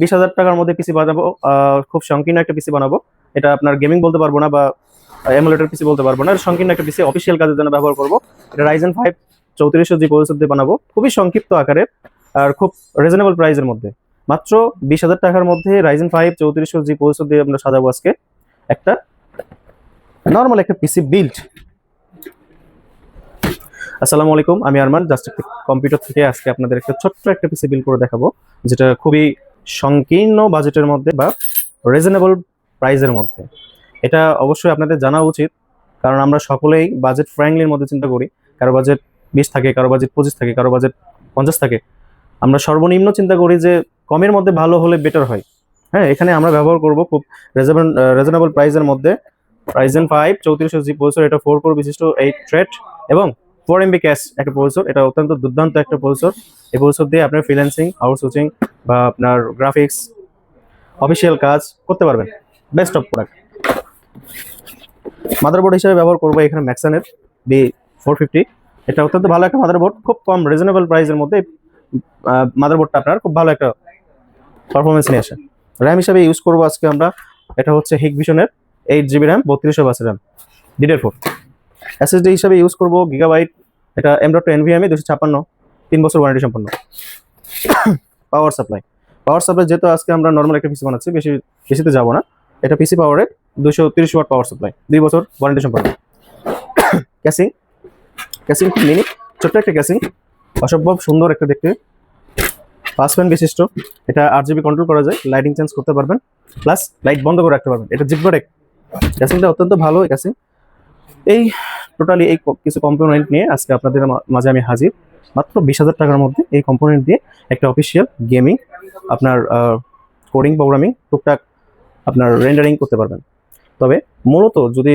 বিশ হাজার টাকার মধ্যে পিসি বানাবো খুব সংকীর্ণ একটা পিসি বানাবো। এটা আপনার গেমিং বলতে পারব না বা এমুলেটার পিসি বলতে পারব না। সংকীর্ণ একটা পিসি অফিসিয়াল কাজের জন্য ব্যবহার করব। এটা রাইজেন ফাইভ চৌত্রিশশো জি প্রসেসর দিয়ে বানাবো। খুবই সংক্ষিপ্ত আকারে আর খুব রিজনেবল প্রাইসের মধ্যে। মাত্র বিশ হাজার টাকার মধ্যে রাইজেন ফাইভ চৌত্রিশশো জি প্রসেসর দিয়ে আমরা সাজাবো আজকে। একটা নর্মাল একটা পিসি বিল্ড আসসালামু আলাইকুম, আমি আরমান। জাস্ট কম্পিউটার থেকে আজকে আপনাদের একটা ছোট্ট একটা পিসি বিল করে দেখাবো, যেটা খুবই সংকীর্ণ বাজেটের মধ্যে বা রিজনেবল প্রাইসের মধ্যে। এটা অবশ্যই আপনাদের জানা উচিত, কারণ আমরা সকলেই বাজেট ফ্রেন্ডলির মধ্যে চিন্তা করি। কারও বাজেট বিশ থাকে, কারও বাজেট পঁচিশ থাকে, কারও বাজেট পঞ্চাশ থাকে। আমরা সর্বনিম্ন চিন্তা করি যে কমের মধ্যে ভালো হলে বেটার হয়। হ্যাঁ এখানে আমরা ব্যবহার করব খুব রিজনেবল প্রাইসের মধ্যে। রাইজেন ফাইভ চৌত্রিশশো জি প্রসেসর এটা ফোর কোর বিশিষ্ট এইট থ্রেড এবং ফোর এমবি ক্যাশ একটা প্রসেসর এটা অত্যন্ত দুর্দান্ত একটা প্রসেসর এই প্রসেসর দিয়ে আপনার ফ্রিল্যান্সিং আউটসোর্সিং বা আপনার গ্রাফিক্স অফিসিয়াল কাজ করতে পারবেন। বেস্ট অফ প্রোডাক্ট মাদারবোর্ড হিসেবে ব্যবহার করব এখানে ম্যাক্সানের বি ফোর ফিফটি এটা অত্যন্ত ভালো একটা মাদারবোর্ড খুব কম রিজনেবল প্রাইসের মধ্যে মাদারবোর্ডটা আপনার খুব ভালো একটা পারফরমেন্স নিয়ে আসে। র্যাম হিসাবে ইউজ করব আজকে আমরা, এটা হচ্ছে হিক ভিশনের এইট জিবি র্যাম বত্রিশশো বাসের র্যাম ডিডের ফোর এসএসডি হিসাবে ইউজ করব গিগাবাইট এটা এম ডট এনভিএমই দুশো ছাপ্পান্ন, তিন বছর ওয়ারেন্টি সম্পন্ন। পাওয়ার সাপ্লাই পাওয়ার সাপ্লাই যেহেতু আজকে আমরা নর্মাল একটা পিসি বানাচ্ছি, বেশি, বেশিতে যাব না। এটা পিসি পাওয়ারের দুশো তিরিশ ওয়াট পাওয়ার সাপ্লাই দুই বছর ওয়ারেন্টি সম্পন্ন। ক্যাসিং ক্যাসিং মিনি ছোট্ট একটা ক্যাসিং অসম্ভব সুন্দর একটা দেখতে। পাঁচ ফ্যান বিশিষ্ট, এটা আট জিবি কন্ট্রোল করা যায় লাইটিং চেঞ্জ করতে পারবেন। প্লাস লাইট বন্ধ করে রাখতে পারবেন। এটা জিপবারেক ক্যাসিংটা অত্যন্ত ভালো ক্যাসিং এই টোটালি এই কিছু কম্পোনেন্ট নিয়ে আজকে আপনাদের মাঝে আমি হাজির। মাত্র বিশ হাজার টাকার মধ্যে এই কম্পোনেন্ট দিয়ে একটা অফিসিয়াল গেমিং আপনার কোডিং প্রোগ্রামিং টুকটাক আপনার রেন্ডারিং করতে পারবেন। তবে মূলত যদি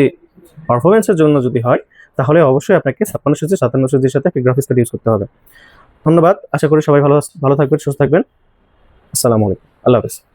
পারফরমেন্সের জন্য যদি হয়, তাহলে অবশ্যই আপনাকে ছাপ্পান্ন সুজি সাতান্ন সুজির সাথে একটা গ্রাফিক্স কার্ড ইউজ করতে হবে। ধন্যবাদ। আশা করি সবাই ভালো ভালো থাকবেন, সুস্থ থাকবেন। আসসালামু আলাইকুম। আল্লাহ হাফেজ।